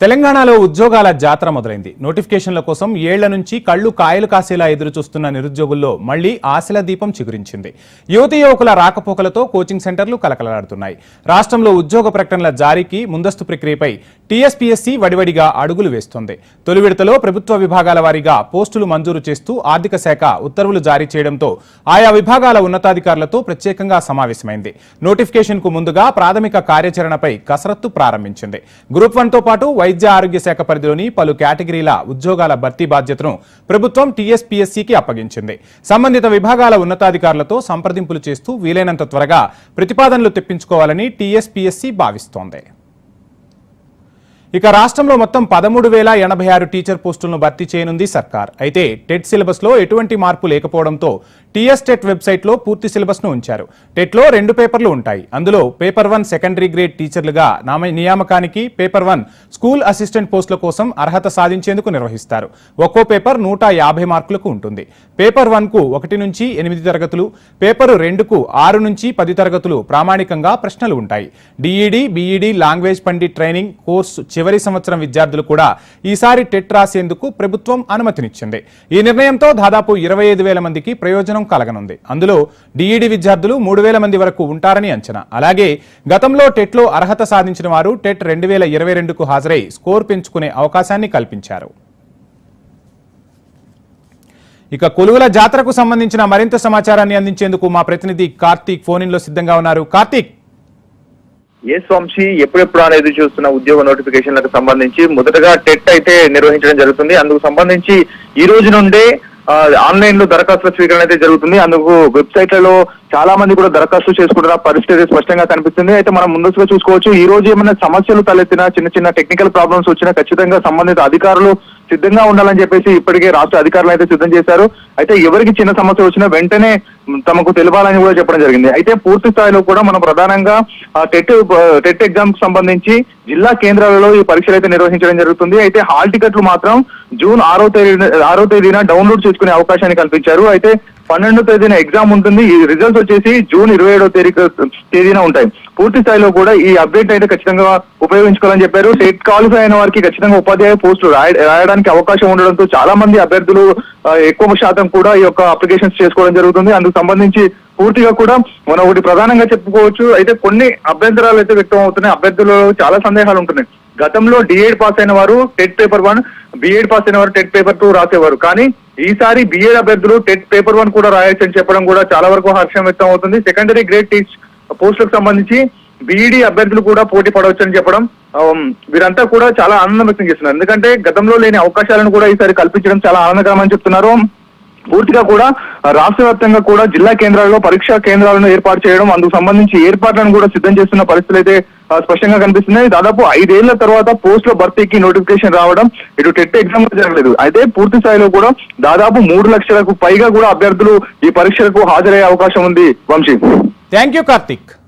తెలంగాణలో ఉద్యోగాల జాతర మొదలైంది. నోటిఫికేషన్ల కోసం ఏళ్ళ నుంచి కళ్ళు కాయలు కాసేలా ఎదురు చూస్తున్న నిరుద్యోగుల్లో మళ్ళీ ఆశల దీపం చిగురించింది. యువతీ యువకుల రాకపోకలతో కోచింగ్ సెంటర్లు కలకలాడుతున్నాయి రాష్ట్రంలో ఉద్యోగ ప్రకటనల జారీకి ముందస్తు ప్రక్రియపై టీఎస్పీఎస్సీ వడివడిగా అడుగులు వేస్తోంది. తొలి విడతలో ప్రభుత్వ విభాగాల వారీగా పోస్టులు మంజూరు చేస్తూ ఆర్థిక శాఖ ఉత్తర్వులు జారీ చేయడంతో ఆయా విభాగాల ఉన్నతాధికారులతో ప్రత్యేకంగా సమావేశమైంది. నోటిఫికేషన్కు ముందుగా ప్రాథమిక కార్యాచరణపై కసరత్తు ప్రారంభించింది. గ్రూప్ వన్తో పాటు వైద్య ఆరోగ్య శాఖ పరిధిలోని పలు కేటగిరీల ఉద్యోగాల భర్తీ బాధ్యతను ప్రభుత్వం టీఎస్పీఎస్సీకి అప్పగించింది. సంబంధిత విభాగాల ఉన్నతాధికారులతో సంప్రదింపులు చేస్తూ వీలైనంత త్వరగా ప్రతిపాదనలు తెప్పించుకోవాలని టీఎస్పీఎస్సీ భావిస్తోంది. ఇక రాష్ట్రంలో మొత్తం పదమూడు వేల ఎనభై ఆరు టీచర్ పోస్టులను భర్తీ చేయనుంది సర్కార్. అయితే టెట్ సిలబస్లో ఎటువంటి మార్పు లేకపోవడంతో టీఎస్ టెట్ వెబ్సైట్లో పూర్తి సిలబస్ను ఉంచారు. టెట్లో రెండు పేపర్లు ఉంటాయి. అందులో పేపర్ వన్ సెకండరీ గ్రేడ్ టీచర్లుగా నామ నియామకానికి పేపర్ వన్ స్కూల్ అసిస్టెంట్ పోస్టుల కోసం అర్హత సాధించేందుకు నిర్వహిస్తారు. ఒక్కో పేపర్ నూట యాభై మార్కులకు ఉంటుంది. పేపర్ వన్కు ఒకటి నుంచి ఎనిమిది తరగతులు పేపర్ రెండుకు ఆరు నుంచి పది తరగతులు ప్రామాణికంగా ప్రశ్నలు ఉంటాయి. D Ed B Ed language pandit training course చివరి సంవత్సరం విద్యార్థులు కూడా ఈసారి టెట్ రాసేందుకు ప్రభుత్వం అనుమతినిచ్చింది. ఈ నిర్ణయంతో దాదాపు ఇరవై ఐదు వేల మందికి ప్రయోజనం కలగనుంది. అందులో డిఈడి విద్యార్థులు మూడు వేల మంది వరకు ఉంటారని అంచనా. అలాగే గతంలో టెట్లో అర్హత సాధించిన వారు టెట్ రెండు వేల ఇరవై రెండుకు హాజరై స్కోర్ పెంచుకునే అవకాశాన్ని కల్పించారు. ఇక కొలువుల జాతరకు సంబంధించిన మరింత సమాచారాన్ని అందించేందుకు మా ప్రతినిధి కార్తీక్ ఫోన్లో సిద్ధంగా ఉన్నారు. కార్తీక్! ఎస్ వంశీ ఎప్పుడెప్పుడు అనేది చూస్తున్న ఉద్యోగ నోటిఫికేషన్లకు సంబంధించి? మొదటగా టెట్ అయితే నిర్వహించడం జరుగుతుంది. అందుకు సంబంధించి ఈ రోజు నుండే ఆన్లైన్లో దరఖాస్తుల స్వీకరణ అయితే జరుగుతుంది. అందుకు వెబ్సైట్లలో చాలా మంది కూడా దరఖాస్తు చేసుకుంటున్న పరిస్థితి స్పష్టంగా కనిపిస్తుంది. అయితే మనం ముందస్తుగా చూసుకోవచ్చు ఈ రోజు ఏమైనా సమస్యలు తలెత్తినా చిన్న చిన్న టెక్నికల్ ప్రాబ్లమ్స్ వచ్చినా ఖచ్చితంగా సంబంధిత అధికారులు సిద్ధంగా ఉండాలని చెప్పేసి ఇప్పటికే రాష్ట్ర అధికారులు అయితే సిద్ధం చేశారు. అయితే ఎవరికి చిన్న సమస్య వచ్చినా వెంటనే తమకు తెలపాలని కూడా చెప్పడం జరిగింది. అయితే పూర్తి స్థాయిలో కూడా మనం ప్రధానంగా టెట్ టెట్ ఎగ్జామ్కి సంబంధించి జిల్లా కేంద్రాలలో ఈ పరీక్షలు అయితే నిర్వహించడం జరుగుతుంది. అయితే హాల్ టికెట్లు మాత్రం జూన్ ఆరో తేదీ ఆరో తేదీన డౌన్లోడ్ చేసుకునే అవకాశాన్ని కల్పించారు. అయితే పన్నెండో తేదీన ఎగ్జామ్ ఉంటుంది. ఈ రిజల్ట్స్ వచ్చేసి జూన్ ఇరవై ఏడో తేదీ తేదీన ఉంటాయి. పూర్తి స్థాయిలో కూడా ఈ అప్డేట్ అయితే ఖచ్చితంగా ఉపయోగించుకోవాలని చెప్పారు. టెట్ క్వాలిఫై అయిన వారికి ఖచ్చితంగా ఉపాధ్యాయ పోస్టులు రాయ- రాయడానికి అవకాశం ఉండడంతో చాలా మంది అభ్యర్థులు ఎక్కువ శాతం కూడా ఈ యొక్క అప్లికేషన్స్ చేసుకోవడం జరుగుతుంది. అందుకు సంబంధించి పూర్తిగా కూడా మనం ఒకటి ప్రధానంగా చెప్పుకోవచ్చు. అయితే కొన్ని అభ్యంతరాలు అయితే వ్యక్తం అవుతున్నాయి. అభ్యర్థులలో చాలా సందేహాలు ఉంటున్నాయి. గతంలో డిఎడ్ పాస్ అయిన వారు TET paper one B Ed pass అయిన వారు టెట్ పేపర్ టూ రాసేవారు. కానీ ఈసారి బిఎడ్ అభ్యర్థులు టెట్ పేపర్ వన్ కూడా రాయొచ్చు అని చెప్పడం కూడా చాలా వరకు హర్షం వ్యక్తం అవుతుంది. సెకండరీ గ్రేడ్ టీచ్ పోస్టులకు సంబంధించి బీఈడి అభ్యర్థులు కూడా పోటీ పడవచ్చని చెప్పడం వీరంతా కూడా చాలా ఆనందం వ్యక్తం చేస్తున్నారు. ఎందుకంటే గతంలో లేని అవకాశాలను కూడా ఈసారి కల్పించడం చాలా ఆనందకరమని చెప్తున్నారు. పూర్తిగా కూడా రాష్ట్ర వ్యాప్తంగా కూడా జిల్లా కేంద్రాల్లో పరీక్షా కేంద్రాలను ఏర్పాటు చేయడం అందుకు సంబంధించి ఏర్పాట్లను కూడా సిద్ధం చేస్తున్న పరిస్థితులు అయితే స్పష్టంగా కనిపిస్తున్నాయి. దాదాపు ఐదేళ్ళ తర్వాత పోస్టుల భర్తీకి నోటిఫికేషన్ రావడం ఇటు టెట్ ఎగ్జామ్ జరగలేదు. అయితే పూర్తి స్థాయిలో కూడా దాదాపు మూడు లక్షలకు పైగా కూడా అభ్యర్థులు ఈ పరీక్షలకు హాజరయ్యే అవకాశం ఉంది వంశీ. Thank you, Karthik.